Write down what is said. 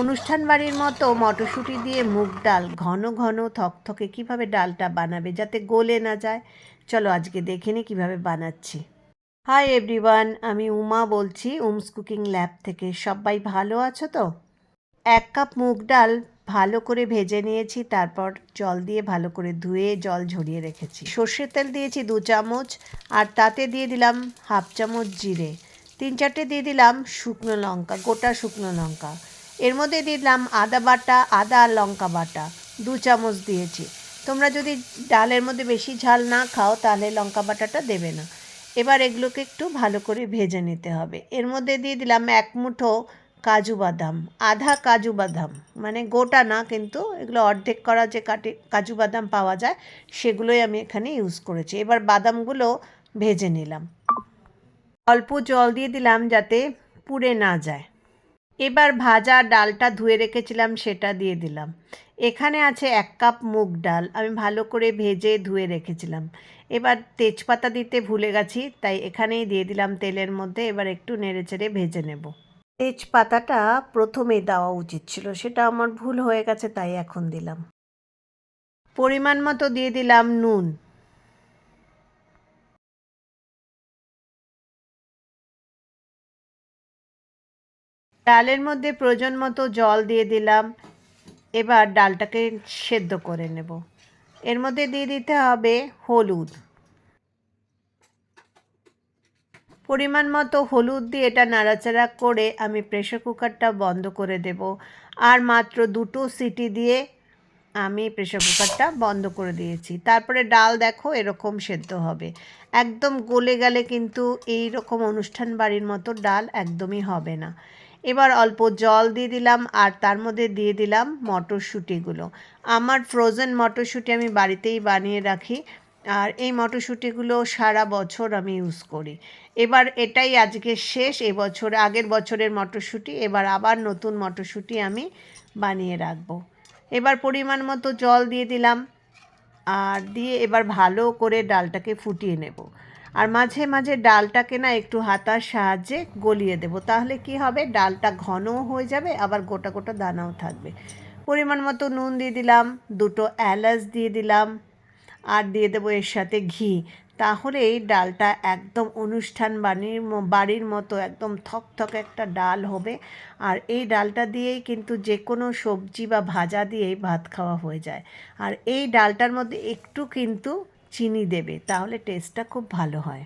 অনুষ্ঠান বাড়ির মতো মটরশুঁটি দিয়ে মুগ ডাল, ঘন ঘন থকথকে কীভাবে ডালটা বানাবে যাতে গলে না যায়? চলো আজকে দেখে নিই কীভাবে বানাচ্ছি। হাই এভরিওয়ান আমি উমা বলছি, উমস কুকিং ল্যাব থেকে। সবাই ভালো আছো তো? এক কাপ মুগ ডাল ভালো করে ভেজে নিয়েছি, তারপর জল দিয়ে ভালো করে ধুয়ে জল ঝরিয়ে রেখেছি। সর্ষের তেল দিয়েছি দু চামচ, আর তাতে দিয়ে দিলাম হাফ চামচ জিরে। তিন চারটে দিয়ে দিলাম শুকনো লঙ্কা, গোটা শুকনো লঙ্কা। এর মধ্যে দিলাম আদা বাটা, আদা আর লঙ্কা বাটা। দু চামচ দিয়েছি। তোমরা যদি ডালের মধ্যে বেশি ঝাল না খাও, তাহলে লঙ্কা বাটাটা দেবে না। এবার এগুলোকে একটু ভালো করে ভেজে নিতে হবে। এর মধ্যে দিয়ে দিলাম এক মুঠো কাজু বাদাম, আধা কাজু বাদাম। মানে গোটা না, কিন্তু এগুলো অর্ধেক করা যে কাটি, কাজু বাদাম পাওয়া যায়, সেগুলোই আমি এখানে ইউজ করেছি। এবার বাদামগুলো ভেজে নিলাম। অল্প জল দিয়ে দিলাম যাতে পুড়ে না যায়। এবার ভাজা ডালটা ধুয়ে রেখেছিলাম, সেটা দিয়ে দিলাম। এখানে আছে এক কাপ মুগ ডাল, আমি ভালো করে ভেজে ধুয়ে রেখেছিলাম। এবার তেজপাতা দিতে ভুলে গেছি, তাই এখানেই দিয়ে দিলাম তেলের মধ্যে, এবার একটু নেড়েচেড়ে ভেজে নেব। তেজপাতাটা প্রথমেই দেওয়া উচিত ছিল, সেটা আমার ভুল হয়ে গেছে, তাই এখন দিলাম। পরিমাণ মতো দিয়ে দিলাম নুন। ডালের মধ্যে প্রয়োজন মতো জল দিয়ে দিলাম। এবার ডালটাকে সেদ্ধ করে নেব। এর মধ্যে দিয়ে দিতে হবে হলুদ। পরিমাণ মতো হলুদ দিয়ে এটা নাড়াচাড়া করে আমি প্রেশার কুকারটা বন্ধ করে দেব। আর মাত্র দুটো সিটি দিয়ে আমি প্রেশার কুকারটা বন্ধ করে দিয়েছি। তারপরে ডাল দেখো এরকম সেদ্ধ হবে। একদম গলে গেলে কিন্তু এই রকম অনুষ্ঠান বাড়ির মতো ডাল একদমই হবে না। এবার অল্প জল দিয়ে দিলাম আর তার মধ্যে দিয়ে দিলাম মটরশুঁটিগুলো। আমার ফ্রোজেন মটরশুঁটি আমি বাড়িতেই বানিয়ে রাখি আর এই মটরশুঁটিগুলো সারা বছর আমি ইউজ করি। এবার এটাই আজকে শেষ এবছর আগের বছরের মটরশুঁটি, এবার আবার নতুন মটরশুঁটি আমি বানিয়ে রাখব। এবার পরিমাণ মতো জল দিয়ে দিলাম আর দিয়ে এবার ভালো করে ডালটাকে ফুটিয়ে নেব। আর মাঝে মাঝে ডালটাকে না একটু হাতার সাহায্যে গলিয়ে দেব। তাহলে কি হবে? ডালটা ঘনও হয়ে যাবে, আবার গোটা গোটা দানাও থাকবে। পরিমাণ মতো নুন দিয়ে দিলাম, দুটো এলাচ দিয়ে দিলাম, আর দিয়ে দেবো এর সাথে ঘি। তাহলে এই ডালটা একদম অনুষ্ঠান বাড়ির বাড়ির মতো একদম থকথক একটা ডাল হবে। আর এই ডালটা দিয়েই কিন্তু যে কোনো সবজি বা ভাজা দিয়েই ভাত খাওয়া হয়ে যায়। আর এই ডালটার মধ্যে একটু কিন্তু চিনি দেবে তাহলে টেস্টটা খুব ভালো হয়।